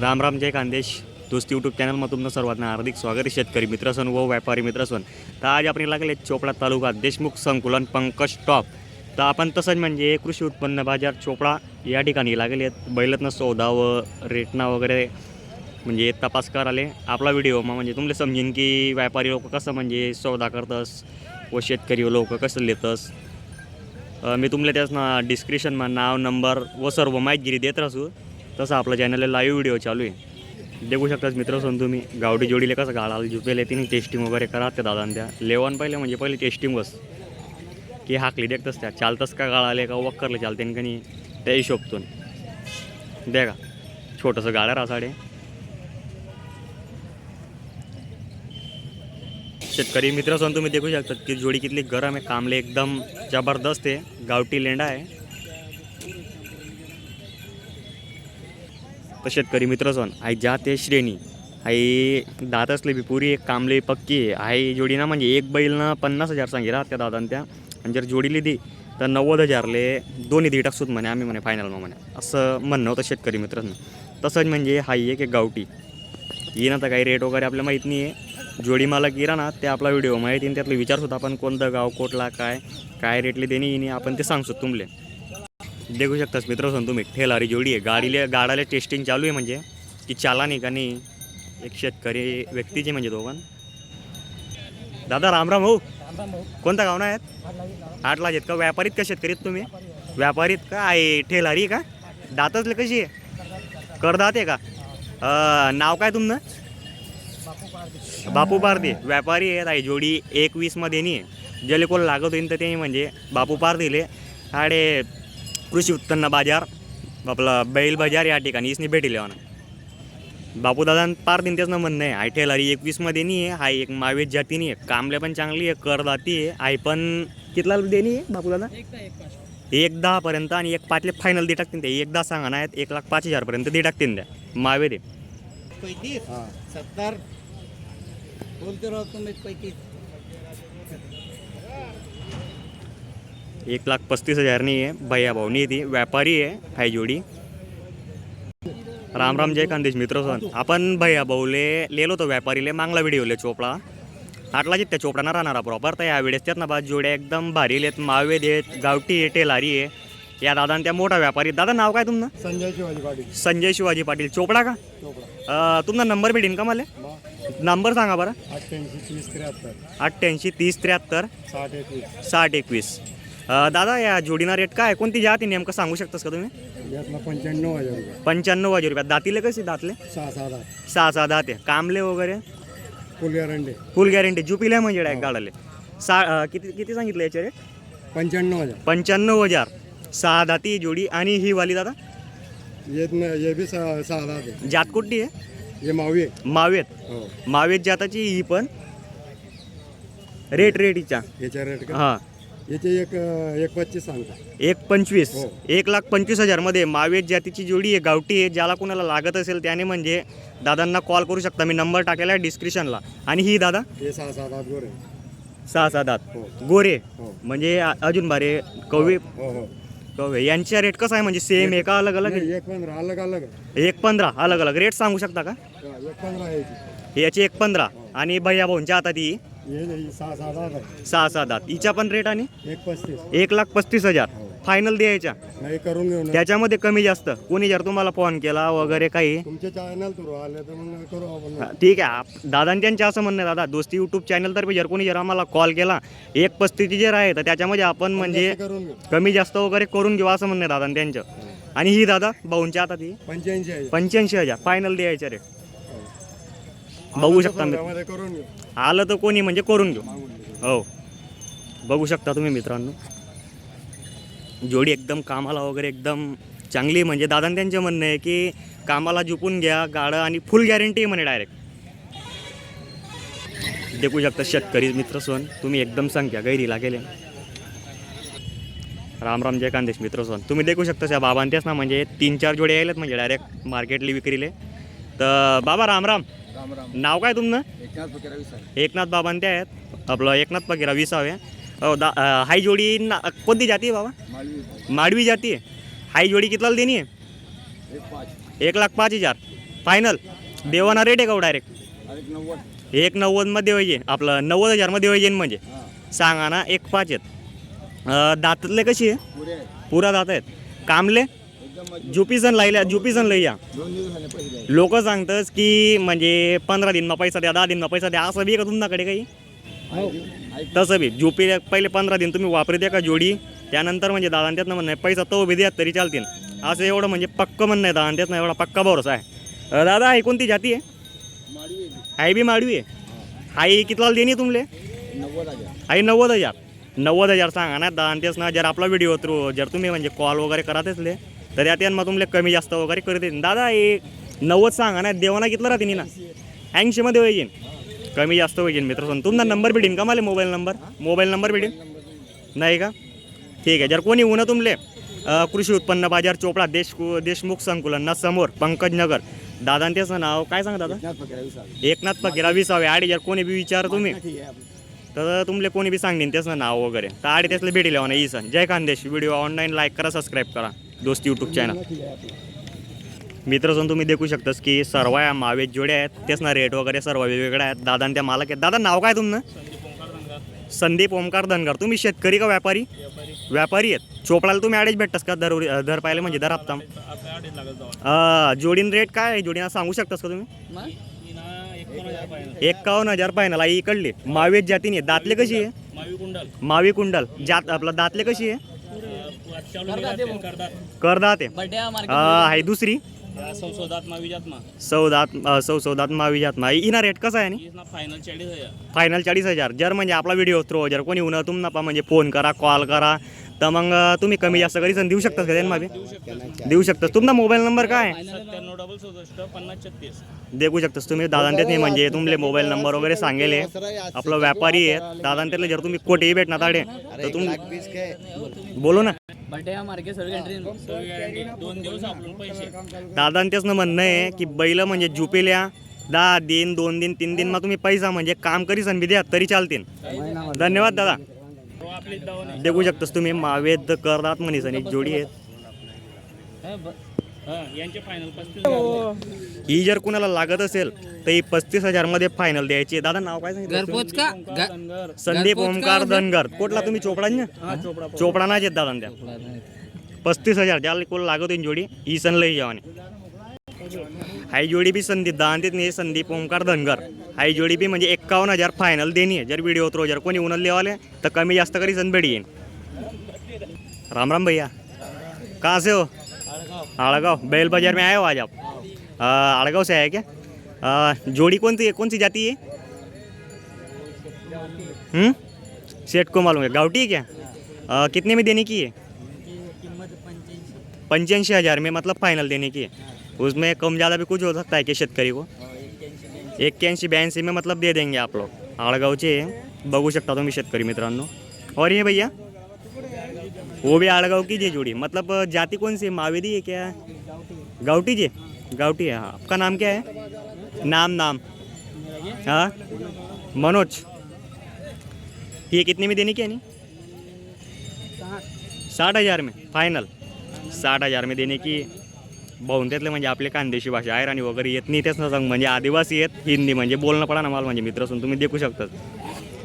राम राम जय खानदेश दोस्त यूट्यूब चॅनलमध्ये तुमचं सर्वांना हार्दिक स्वागत शेतकरी मित्रसन व व्यापारी मित्रसन तर आज आपण लागले चोपडा तालुका देशमुख संकुलन पंकज टॉप. तर आपण तसंच म्हणजे कृषी उत्पन्न बाजार चोपडा या ठिकाणी लागले आहेत बैलतनं सौदा व रेटना वगैरे म्हणजे तपास कराले आपला व्हिडिओ मग म्हणजे तुमले समजेन की व्यापारी लोक कसं म्हणजे सौदा करतस व शेतकरी लोक कसं लेतस मी तुमले त्याच ना डिस्क्रिप्शनमा नाव नंबर व सर्व माहितगिरी देत राहू. तसं आपलं चॅनलला लाईव्ह व्हिडिओ चालू आहे. देखू शकताच मित्र सोन तुम्ही गावडी जोडीले कसं गाळाला झुपेले तिने टेस्टिंग वगैरे करा त्या दादान त्या. लेवन पहिले म्हणजे पहिले टेस्टिंग बस. की हाकली देखतच त्या. चालतंच का गाळाले का वक्करले चालते का नाही त्या हिशोबतून. द्या का? छोटंसं गाड्या रासाडे शेतकरी मित्र तुम्ही देखू शकतात की जोडी कितली गरम आहे कामले एकदम जबरदस्त आहे. गावठी लेंडा आहे. तर शेतकरी मित्र सण आई जात आहे श्रेणी आई दात असले बी पुरी एक कामले पक्की आहे. आई जोडी ना म्हणजे एक बैलनं पन्नास हजार सांगितला त्या दादान त्या आणि जर जोडीली दी तर नव्वद हजारले दोन्ही दी टाकसूत म्हणे आम्ही म्हणे फायनल म्हणे. असं म्हणणं होतं शेतकरी मित्रांनो. तसंच म्हणजे हाई एक एक गावठी. येईन आता काही रेट वगैरे आपल्याला माहीत नाही आहे जोडी मालक येरा ना ते आपला व्हिडिओ माहिती आणि त्यातलं विचारसुद्धा आपण कोणतं गाव कोटला काय काय रेटले देणे येणे आपण ते सांगसो तुमले. देखू शकतास मित्र सांग तुम्ही ठेलारी जोडी आहे. गाडीले गाडाला टेस्टिंग चालू आहे म्हणजे की चालानी का नाही एक शेतकरी व्यक्तीचे म्हणजे तो पण दादा रामराम भाऊ हो. कोणता गाव ना आहेत? आठला आहेत का? व्यापारीत का शेतकरीत तुम्ही? व्यापारीत का आहे? ठेलारी का? दातचले कशी आहे? करदात आहे का? नाव काय तुमनं बापू पारदे व्यापारी आहेत आई जोडी एकवीसमध्ये नाही ज्याला कोण लागत होईल तर ते म्हणजे बापू पार दिले आडे कृषी उत्पन्न बाजार आपला बैल बाजार या ठिकाणी इसनी भेटेल म्हणा बापू दादा पार दिन त्याचं म्हणणं आहे. आय टेलरी एकवीसमध्ये नाही आहे हाय एक मावेज जाती नाही आहे कामल्या पण चांगली आहे करदाती आहे आई पण कितला देणी आहे बापू दादा एक दहापर्यंत आणि एक पाचले फायनल दे टाकतील ते. एक दहा सांगा नाही एक लाख पाच हजारपर्यंत दे टाकतील त्या. मावे दे सत्तर? बोलते राहो तुम्ही पैतीस? एक लाख पस्तीस हजार नाही आहे भैया भाऊनी ती। व्यापारी आहे हाय जोडी। राम राम जय खानदेश मित्र सन आपण भैया भाऊले लेलो तो व्यापारीले मागला व्हिडिओले चोपडा। आटला जित त्या चोपडा ना राहणारा प्रॉपर तर या वेळेस त्यात ना बा जोड्या एकदम भारी आहेत मावे देत गावठी आहे टेलारी आहे। या दादा त्या मोठा व्यापारी दादा नाव काय तुमनं? संजय शिवाजी पाटील। संजय शिवाजी पाटील। चोपडा का? चोपडा। तुमचा नंबर भेटेन का मला? नंबर सांगा बरं। अठ्ठ्याऐंशी तीस त्र्याहत्तर। अठ्ठ्याऐंशी तीस त्र्याहत्तर। साठ एकवीस। साठ एकवीस। अं, दादा या जोडीना रेट काय? कोणती जाती नेमकं सांगू शकतास का तुम्ही? यातला पंच्याण्णव हजार रुपये. पंच्याण्णव हजार रुपयात दातीले कसे दातले? सहा सहा दहा सहा सहा दाते. कामले वगैरे? फुल गॅरंटी फुल गॅरंटी जुपिले म्हणजे डायरेक्ट गाडाले. सा अं, किती किती सांगितलं याचे रेट पंच्याण्णव हजार. पंच्याण्णव हजार. सहा दाती जोडी आणि ही वाली दादा? येत न ये बी सहा सहा दहा आहे. जात कुठली आहे? मावी आहे. मावेत. हो. मावेत जाताची ही पण रेट रेट हिच्या. याच्या रेट का? हां. याचे एक एक पच्चीस सांगता. एक पंचवीस. हो. एक लाख पंचवीस हजारमध्ये मावेत जातीची जोडी आहे गावठी आहे ज्याला कोणाला लागत असेल त्याने म्हणजे दादांना कॉल करू शकता. मी नंबर टाकेला आहे डिस्क्रिप्शनला. आणि ही दादा? हे सहा सहा दहा गोरे. सहा सहा दात हो. गोरे. हो. म्हणजे अ- अजून बारे कवे? हो हो. कवे. यांच्या रेट कसा आहे? म्हणजे सेम आहे का अलग अलग? नाही, एक पंधरा. अलग अलग आहे. एक पंधरा. अलग अलग. रेट सांगू शकता का? हा, एक पंधरा आहे याची. याची एक पंधरा. आणि भैया भाऊंच्या हातात ही हे हे सहा सहा दहा आहे. सहा सहा दात. हिच्या पण रेट आणि? एक पस्तीस. एक लाख पस्तीस हजार. हो. फायनल द्यायच्या. नाही करून घेऊ त्याच्यामध्ये कमी जास्त. कोणी जर तुम्हाला फोन केला वगैरे काही? तुमचे चॅनल थ्रू आले तर मग करू आपण. हा, ठीक आहे. आप- दादां त्यांचे असं म्हणणं आहे दादा. दोस्ती यूट्यूब चॅनल तर्फे जर कोणी जर आम्हाला कॉल केला एक पस्तीसची जर आहे तर त्याच्यामध्ये आपण म्हणजे कमी जास्त वगैरे करून घेऊ असं म्हणणं आहे दादा त्यांचं आणि ही दादा भाऊंच्या हातात ही पंच्याऐंशी आहे. पंच्याऐंशी हजार. फायनल द्यायच्या रेट हो. बघू शकता मी- पंधरामध्ये करून घेऊ. आलं तर कोणी म्हणजे करून घेऊ. हो. बघू शकता तुम्ही मित्रांनो. जोडी एकदम कामाला वगैरे एकदम चांगली. म्हणजे दादा त्यांचे म्हणणं आहे की कामाला झुपून घ्या गाडं आणि फुल गॅरंटी म्हणे डायरेक्ट देखू शकता शेतकरी मित्र सोन तुम्ही एकदम संख्या गैरीला गेले. राम राम जय कांदेश मित्र सोन. तुम्ही देखू शकता त्या बाबांतेच ना म्हणजे तीन चार जोडे यायलेत म्हणजे डायरेक्ट मार्केटली विक्रीले. तर बाबा राम राम. राम राम. नाव काय तुमनं एकनाथ फकीर एकनाथ बाबांते आहेत. आपलं एकनाथ पगिरा विसावे हो दा अं, हाई जोडी ना कोणती जाती आहे बाबा? मालवी माडवी जाती आहे. हाई जोडी कितला देणी आहे? एक पाच. एक लाख पाच हजार. फायनल देवाना रेट आहे का डायरेक्ट एक नव्वद. एक नव्वदमध्ये पाहिजे आपलं नव्वद हजारमध्ये पाहिजे म्हणजे. हां. सांगा ना एक पाच आहेत. अं, दातातले कशी आहे? पुरे पुरा दात आहेत. कामले. जुपिसन लायल्या जुपिसन लई या दोन दिवस झाले पैसे द्यायचे. लोक सांगतस की म्हणजे पंधरा दिनमा पैसा द्या दहा दिनमा पैसा द्या असं बी का तुमच्याकडे काही? ऐक- तसं बी. जुपी पहिले पंधरा दिन तुम्ही वापरते का जोडी? त्यानंतर म्हणजे दादा त्यातनं म्हणणं पैसा तो बी द्या तरी चालतील. असं एवढं म्हणजे पक्क म्हणणं आहे दादा त्यातनं एवढा पक्का भरोसा आहे. दादा ही कोणती जाती आहे. आई बी माडवी आहे? आई कितला देणी तुमले? आई नव्वद हजार. नव्वद हजार सांगा ना दादा तेच ना जर आपला व्हिडिओ थ्रू जर तुम्ही म्हणजे कॉल वगैरे करत असले तर यात मग तुमले कमी जास्त वगैरे करत येतील दादा एक नव्वद सांगा ना देवाना कितलं राहते ना ऐंशीमध्ये होईल कमी जास्त होईल मित्र तुमचा नंबर भेटेन का? मला मोबाईल नंबर मोबाईल नंबर भेटेन? नाही का? ठीक आहे. जर कोणी उन्हा तुमले कृषी उत्पन्न बाजार चोपडा देश देशमुख संकुलन ना समोर पंकज नगर दादा त्याचं नाव काय सांगा दादा? एकनाथ फकीर विसावे. आडी जर कोणी बी विचार तुम्ही. तर तुमले कोणी बी सांगेन त्याचं नाव वगैरे. तर आडी त्यातलं भेटेल ना ई सण जय खानदेश व्हिडिओ ऑनलाईन लाईक करा सबस्क्राईब करा. दोस्त यूट्यूब चॅनल ठीक आहे आपलं. मित्र तुम्ही देखू शकतास की सर्व या मावेत जोड्या आहेत. तेच ना रेट वगैरे सर्व वेगवेगळ्या आहेत. दादा आणि त्या मालक आहेत. दादा नाव काय तुमनं? संदीप ओमकार धनगर. तुम्ही शेतकरी का व्यापारी? व्यापारी आहेत. चोपडाला तुम्ही अडीच भेटतास का? दर दर पाहिले म्हणजे दर हप्ता. जोडीन रेट काय आहे? जोडीना सांगू शकतास का तुम्ही? एक्कावन्न हजार आई इकडली. मावेत जातीने. दातले कशी आहे? मावी कुंडल. जात आपलं दातले कशी आहे? करदात आहे दुसरी? संशोधात माविजात मा. सौदात अं, सौसौदात मावी जात मा. इना रेट कसा आहे फायनल चाळीस हजार. फायनल चाळीस हजार. जर म्हणजे आपला व्हिडिओ थ्रो जर कोणी उन्हा तुम नपा म्हणजे फोन करा कॉल करा तर मग तुम्ही कमी जास्त कधी देऊ शकता का त्यांना देऊ शकतास तुमचा मोबाईल नंबर काय आहे? सत्त्याण्णव डबल चौसष्ट पन्नास छत्तीस. देऊ शकतास तुम्ही. दादा नाही म्हणजे तुमले मोबाईल नंबर वगैरे सांगेल. आपलं व्यापारी आहे. दादा त्यातले जर तुम्ही कोठेही भेटणार ताडे तर तुम्ही बोलो ना. बड्या मार्के सर्व गॅरंटी दोन दिवस आपण पैसे. दादा तेच म्हणणं आहे की बैल म्हणजे जुपेल्या दहा दिन दोन दिन तीन दिन मग तुम्ही पैसा म्हणजे काम करी संधी द्या तरी चालतील. धन्यवाद दादा. देऊ शकतास तुम्ही. मावेद करदात म्हणीस आणि जोडी आहेत. यांचे फायनल पस्तीस ही. जर कुणाला लागत असेल तर ही पस्तीस हजारमध्ये फायनल द्यायची. दादा नाव काय सांगितलं? घरपोच का? संदीप ओमकार धनगर. कुठला तुम्ही? चोपडा ना? चोपडा ना येत दादा त्या. पस्तीस हजार. ज्याला कोण लागत होईल जोडी ही सण लई जेवाने. हाय जोडी बी संदीप दांतीत नाही संदीप ओमकार धनगर. हाय जोडी बी म्हणजे एक्कावन्न हजार फायनल देणी आहे. जर व्हिडिओ थ्रो जर कोणी उन्हात लेवाले तर कमी जास्त करी सण बेडी येईन. राम राम भैया. कहाँ से हो? आड़गांव बैल बाज़ार में आए हो आज आप? आ, आड़गांव से आए क्या? आ, जोड़ी कौन सी है? कौन सी जाती है हम्म? सेठ को मालूम है। गावटी है क्या? आ, कितने में देने की है? पंचानवे। हज़ार में मतलब फाइनल देने की है। उसमें कम ज़्यादा भी कुछ हो सकता है क्या शेतकरी को? एक्क्याऐंशी ब्याऐंशी में मतलब दे देंगे आप लोग। आळगावचे आहे. बघू शकता तुम्ही शेतकरी मित्रांनो। और ये भैया? वो भी आड़गांव की जी जुडी। मतलब जाति कौन सी है? मावेदी है क्या? गाउटी जी? गाउटी है हाँ। आपका नाम क्या है? नाम नाम। हाँ? मनोज। ये कितने में देने की है नहीं? साठ हजार में। फायनल साठ हजार में देने की। बहुन म्हणजे आपले कांदेशी भाषा आहे आणि वगैरे येत नाही तेच ना सांग. म्हणजे आदिवासी आहेत हिंदी. म्हणजे बोलणं पडा ना मला म्हणजे मित्र असून तुम्ही देखू शकतात.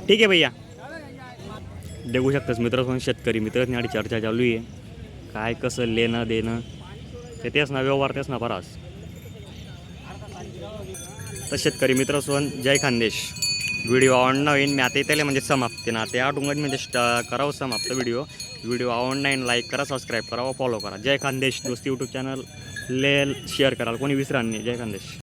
ठीक आहे भैया. बघू शकतास. मित्र शेतकरी मित्रांनी आणि चर्चा चालू आहे. काय कसं लेणं देणं. ते तेच ना व्यवहार तेच ना फरास तर शेतकरी मित्र जय खानदेश. व्हिडिओ ऑन होईन मी आता त्याला म्हणजे समाप्ते ना. ते आठवून म्हणजे करावं समाप्त व्हिडिओ. व्हिडिओ ऑनलाईन लाईक करा सबस्क्राईब करा व फॉलो करा. जय खानदेश. दोस्ती यूट्यूब चॅनल ले शेअर कराल. कोणी विसरा नाही. जय खानदेश.